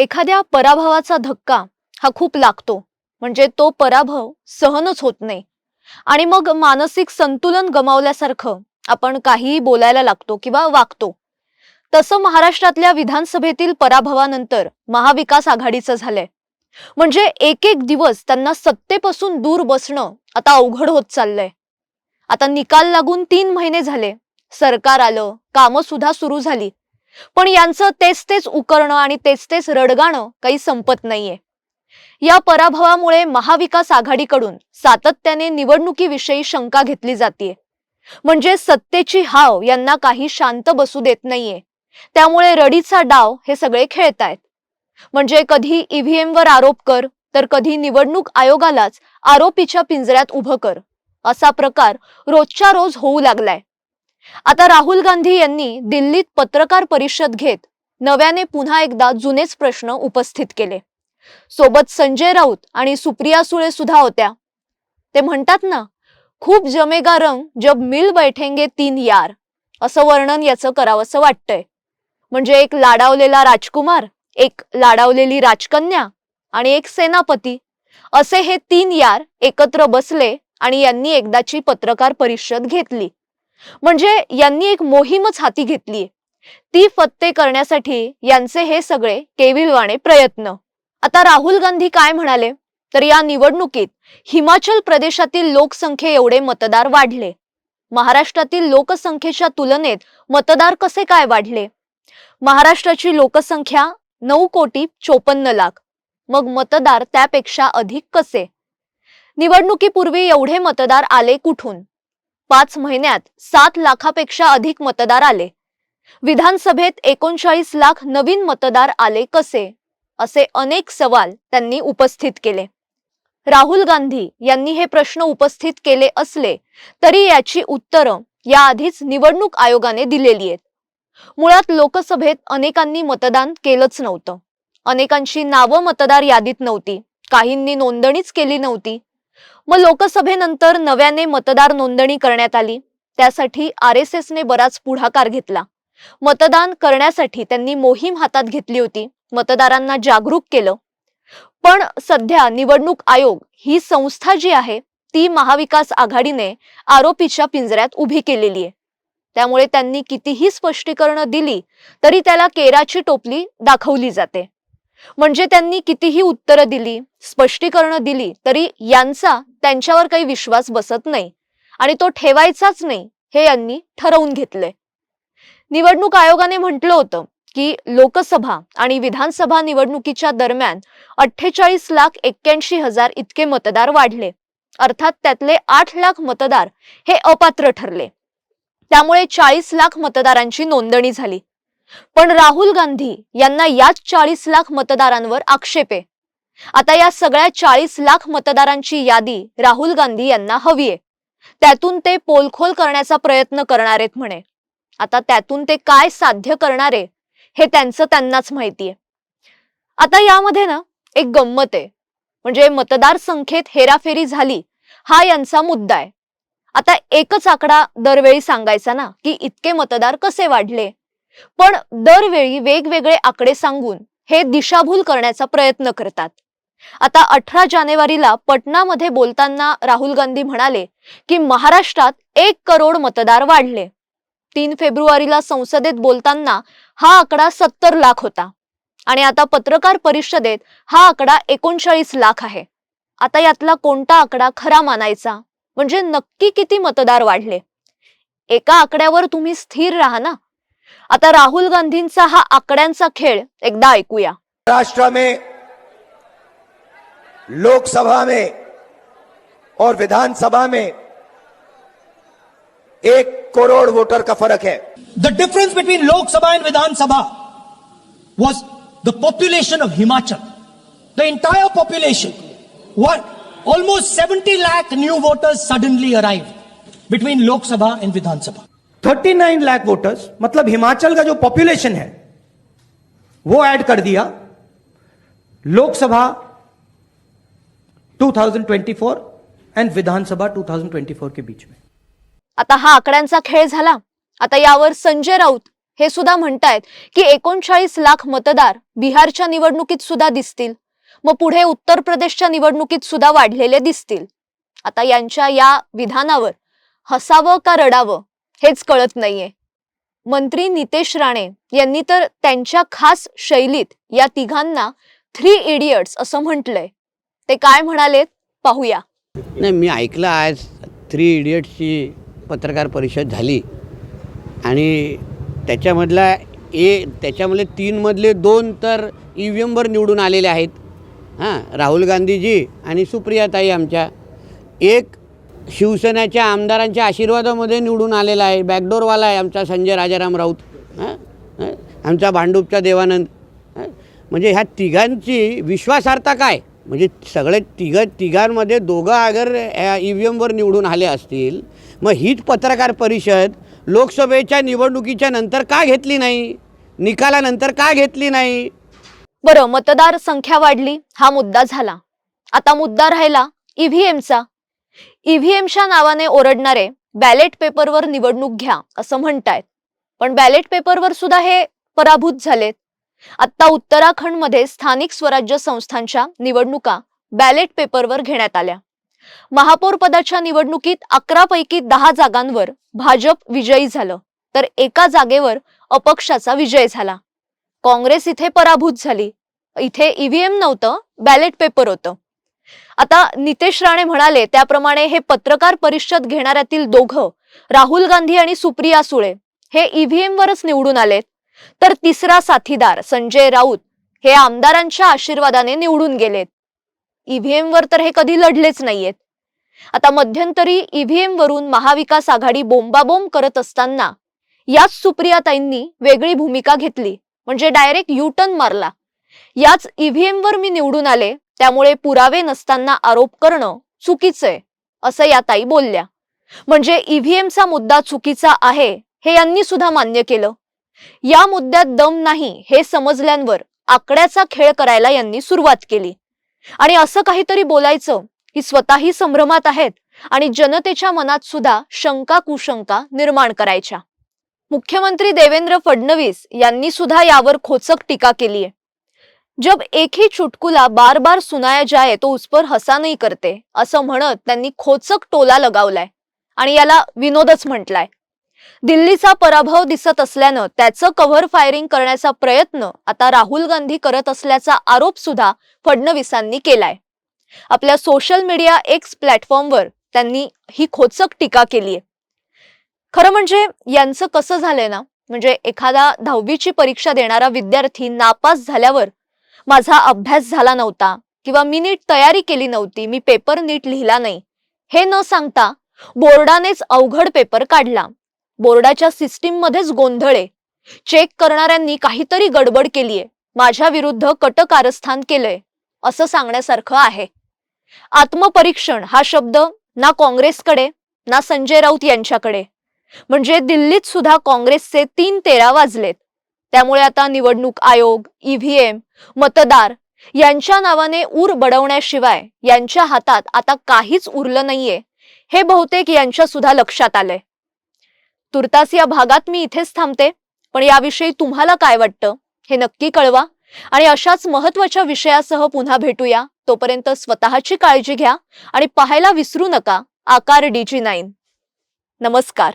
एखाद्या पराभवाचा धक्का हा खूप लागतो. म्हणजे तो पराभव सहनच होत नाही. आणि मग मानसिक संतुलन गमावल्यासारखं आपण काहीही बोलायला लागतो किंवा वागतो. तसं महाराष्ट्रातल्या विधानसभेतील पराभवानंतर महाविकास आघाडीचं झालंय. म्हणजे एक एक दिवस त्यांना सत्तेपासून दूर बसणं आता अवघड होत चाललंय. आता निकाल लागून तीन महिने झाले. सरकार आलं कामं सुद्धा सुरू झाली. पण यांचं तेच तेच उकरणं आणि तेच तेच रडगाणं काही संपत नाहीये. या पराभवामुळे महाविकास आघाडीकडून सातत्याने निवडणुकीविषयी शंका घेतली जाते म्हणजे सत्तेची हाव यांना काही शांत बसू देत नाहीये. त्यामुळे रडीचा डाव हे सगळे खेळतायत. म्हणजे कधी ईव्हीएम वर आरोप कर तर कधी निवडणूक आयोगालाच आरोपीच्या पिंजऱ्यात उभं कर. असा प्रकार रोजच्या रोज होऊ लागलाय. आता राहुल गांधी यांनी दिल्लीत पत्रकार परिषद घेत नव्याने पुन्हा एकदा जुनेच प्रश्न उपस्थित केले. सोबत संजय राऊत आणि सुप्रिया सुळे सुद्धा होत्या. ते म्हणतात ना खूप जमेगा रंग जब मिल बैठेंगे तीन यार. असं वर्णन याचं करावंसं वाटतंय. म्हणजे एक लाडावलेला राजकुमार एक लाडावलेली राजकन्या आणि एक सेनापती. असे हे तीन यार एकत्र बसले आणि यांनी एकदाची पत्रकार परिषद घेतली. म्हणजे यांनी एक मोहीमच हाती घेतली. ती फत्ते करण्यासाठी यांचे हे सगळे केविलवाणे प्रयत्न. आता राहुल गांधी काय म्हणाले? तर या निवडणुकीत हिमाचल प्रदेशातील लोकसंख्ये एवढे मतदार वाढले. महाराष्ट्रातील लोकसंख्येच्या तुलनेत मतदार कसे काय वाढले? महाराष्ट्राची लोकसंख्या नऊ कोटी चोपन्न लाख. मग मतदार त्यापेक्षा अधिक कसे? निवडणुकीपूर्वी एवढे मतदार आले कुठून? पाच महिन्यात सात लाखापेक्षा अधिक मतदार आले. विधानसभेत एकोणचाळीस लाख नवीन मतदार आले कसे? असे अनेक सवाल त्यांनी उपस्थित केले. राहुल गांधी यांनी हे प्रश्न उपस्थित केले असले तरी याची उत्तरं याआधीच निवडणूक आयोगाने दिलेली आहेत. मुळात लोकसभेत अनेकांनी मतदान केलंच नव्हतं. अनेकांची नावं मतदार यादीत नव्हती. काहींनी नोंदणीच केली नव्हती. मग लोकसभेनंतर नव्याने मतदार नोंदणी करण्यात आली. त्यासाठी आर एस एसने बराच पुढाकार घेतला. मतदान करण्यासाठी त्यांनी मोहीम हातात घेतली होती. मतदारांना जागरूक केलं. पण सध्या निवडणूक आयोग ही संस्था जी आहे ती महाविकास आघाडीने आरोपीच्या पिंजऱ्यात उभी केलेली आहे. त्यामुळे त्यांनी कितीही स्पष्टीकरणं दिली तरी त्याला केराची टोपली दाखवली जाते. म्हणजे त्यांनी कितीही उत्तरं दिली स्पष्टीकरणं दिली तरी यांचा त्यांच्यावर काही विश्वास बसत नाही. आणि तो ठेवायचाच नाही हे यांनी ठरवून घेतले. निवडणूक आयोगाने म्हटलं होतं की लोकसभा आणि विधानसभा निवडणुकीच्या दरम्यान अठ्ठेचाळीस लाख एक्क्याऐंशी हजार इतके मतदार वाढले. अर्थात त्यातले आठ लाख मतदार हे अपात्र ठरले. त्यामुळे चाळीस लाख मतदारांची नोंदणी झाली. पण राहुल गांधी यांना याच चाळीस लाख मतदारांवर आक्षेप आहे. आता या सगळ्या चाळीस लाख मतदारांची यादी राहुल गांधी यांना हवी आहे. त्यातून ते पोलखोल करण्याचा प्रयत्न करणार आहेत म्हणे. आता त्यातून ते काय साध्य करणारे हे त्यांचं त्यांनाच माहितीये आता यामध्ये ना एक गंमत आहे. म्हणजे मतदार संख्येत हेराफेरी झाली हा यांचा मुद्दा आहे. आता एकच आकडा दरवेळी सांगायचा ना की इतके मतदार कसे वाढले? पण दरवेळी वेगवेगळे आकडे सांगून हे दिशाभूल करण्याचा प्रयत्न करतात. आता अठरा जानेवारीला पटनामध्ये बोलताना राहुल गांधी म्हणाले की महाराष्ट्रात एक करोड मतदार वाढले. तीन फेब्रुवारीला संसदेत बोलताना हा आकडा सत्तर लाख होता आणि आता पत्रकार परिषदेत हा आकडा एकोणचाळीस लाख आहे. आता यातला कोणता आकडा खरा मानायचा? म्हणजे नक्की किती मतदार वाढले? एका आकड्यावर तुम्ही स्थिर राहा ना. आता राहुल गांधींचा हा आकड्यांचा खेळ एकदा ऐकूया महाराष्ट्र में लोकसभा में और विधानसभा में एक करोड़ वोटर का फर्क है The difference between Lok Sabha and Vidhan Sabha was the population of Himachal. The entire population. What? Almost 70 lakh new voters suddenly arrived between Lok thirty and Vidhan 39 lakh voters मतलब हिमाचल का जो population है वो add कर दिया। Lok Sabha 2024 and Vidhan Sabha 2024 के बीच में। आता हा आकड्यांचा खेळ झाला. आता यावर संजय राऊत हे सुद्धा म्हणतायत की एकोणचाळीस लाख मतदार बिहारच्या निवडणुकीत सुद्धा दिसतील. मग पुढे उत्तर प्रदेशच्या निवडणुकीत सुद्धा वाढलेले दिसतील. आता यांच्या या विधानावर हसावं का रडावं? हेच कळत नाहीये. मंत्री नितेश राणे यांनी तर त्यांच्या खास शैलीत या तिघांना थ्री इडियट्स असं म्हटलंय. ते काय म्हणालेत? पाहूया. नाही मी ऐकलं आज थ्री इडियट्सची पत्रकार परिषद झाली. आणि त्याच्यामधला ए त्याच्यामधले तीनमधले दोन तर ई व्ही एमवर निवडून आलेले आहेत. हां राहुल गांधीजी आणि सुप्रियाताई आमच्या. एक शिवसेनेच्या आमदारांच्या आशीर्वादामध्ये निवडून आलेला आहे. बॅकडोरवाला आहे आमचा संजय राजाराम राऊत. हां? आमचा भांडूपचा देवानंद. म्हणजे ह्या तिघांची विश्वासार्हता काय? म्हणजे सगळे तिघं तिघांमध्ये दोघं अगर ई व्ही एमवर निवडून आले असतील मग हीच पत्रकार परिषद लोकसभेच्या निवडणुकीच्या नंतर का घेतली नाही? निकालानंतर का घेतली नाही? बरं मतदार संख्या वाढली. हा मुद्दा झाला. आता मुद्दा राहिला ईव्हीएमचा. ईव्हीएमच्या नावाने ओरडणारे बॅलेट पेपरवर निवडणूक घ्या असं म्हणतायत. पण बॅलेट पेपरवर सुद्धा हे पराभूत झालेत. आता उत्तराखंडमध्ये स्थानिक स्वराज्य संस्थांच्या निवडणुका बॅलेट पेपरवर घेण्यात आल्या. महापौर पदाच्या निवडणुकीत अकरा पैकी दहा जागांवर भाजप विजयी झालं तर एका जागेवर अपक्षाचा विजय झाला. काँग्रेस इथे पराभूत झाली. इथे ईव्हीएम नव्हतं बॅलेट पेपर होतं. आता नितेश राणे म्हणाले त्याप्रमाणे हे पत्रकार परिषद घेणाऱ्यातील दोघं राहुल गांधी आणि सुप्रिया सुळे हे ईव्हीएम वरच निवडून आलेत. तर तिसरा साथीदार संजय राऊत हे आमदारांच्या आशीर्वादाने निवडून गेलेत. ईव्हीएम वर तर हे कधी लढलेच नाहीयेत. आता मध्यंतरी ईव्हीएम वरून महाविकास आघाडी बोंबाबोंब करत असताना याच सुप्रियाताईंनी वेगळी भूमिका घेतली म्हणजे डायरेक्ट युटर्न मारला. याच ईव्हीएम वर मी निवडून आले त्यामुळे पुरावे नसताना आरोप करणं चुकीचंय असं या ताई बोलल्या. म्हणजे ईव्हीएमचा मुद्दा चुकीचा आहे हे यांनी सुद्धा मान्य केलं. या मुद्द्यात दम नाही हे समजल्यांवर आकड्याचा खेळ करायला यांनी सुरुवात केली. आणि असं काहीतरी बोलायचं की स्वतःही संभ्रमात आहेत आणि जनतेच्या मनात सुद्धा शंका कुशंका निर्माण करायच्या. मुख्यमंत्री देवेंद्र फडणवीस यांनी सुद्धा यावर खोचक टीका केली आहे जब एक ही चुटकुला बार बार सुनाया जाए तो उस पर हसा नाही करते असं म्हणत त्यांनी खोचक टोला लगावलाय आणि याला विनोदच म्हटलाय. दिल्लीचा पराभव दिसत असल्यानं त्याचं कव्हर फायरिंग करण्याचा प्रयत्न आता राहुल गांधी करत असल्याचा आरोप सुद्धा फडणवीसांनी केलाय. आपल्या सोशल मीडिया एक्स प्लॅटफॉर्मवर त्यांनी ही खोचक टीका केली आहे खरं म्हणजे यांचं कसं झालंय ना म्हणजे एखादा दहावीची परीक्षा देणारा विद्यार्थी नापास झाल्यावर माझा अभ्यास झाला नव्हता किंवा मी नीट तयारी केली नव्हती मी पेपर नीट लिहिला नाही. हे न सांगता बोर्डानेच अवघड पेपर काढला. बोर्डाच्या सिस्टीममध्येच गोंधळे. चेक करणाऱ्यांनी काहीतरी गडबड केलीये. माझ्या विरुद्ध कट कारस्थान केलंय असं सांगण्यासारखं आहे. आत्मपरीक्षण हा शब्द ना काँग्रेसकडे ना संजय राऊत यांच्याकडे. म्हणजे दिल्लीत सुद्धा काँग्रेसचे तीन तेरा वाजलेत. त्यामुळे आता निवडणूक आयोग ईव्हीएम मतदार यांच्या नावाने ऊर बडवण्याशिवाय यांच्या हातात आता काहीच उरलं नाहीये. हे बहुतेक यांच्या सुद्धा लक्षात आलंय. तुर्तास या भागात मी इथेच थांबते पण याविषयी तुम्हाला काय वाटतं हे नक्की कळवा. आणि अशाच महत्त्वाच्या विषयासह पुन्हा भेटूया. तोपर्यंत स्वतःची काळजी घ्या आणि पाहायला विसरू नका. आकार डीजी नाईन. नमस्कार.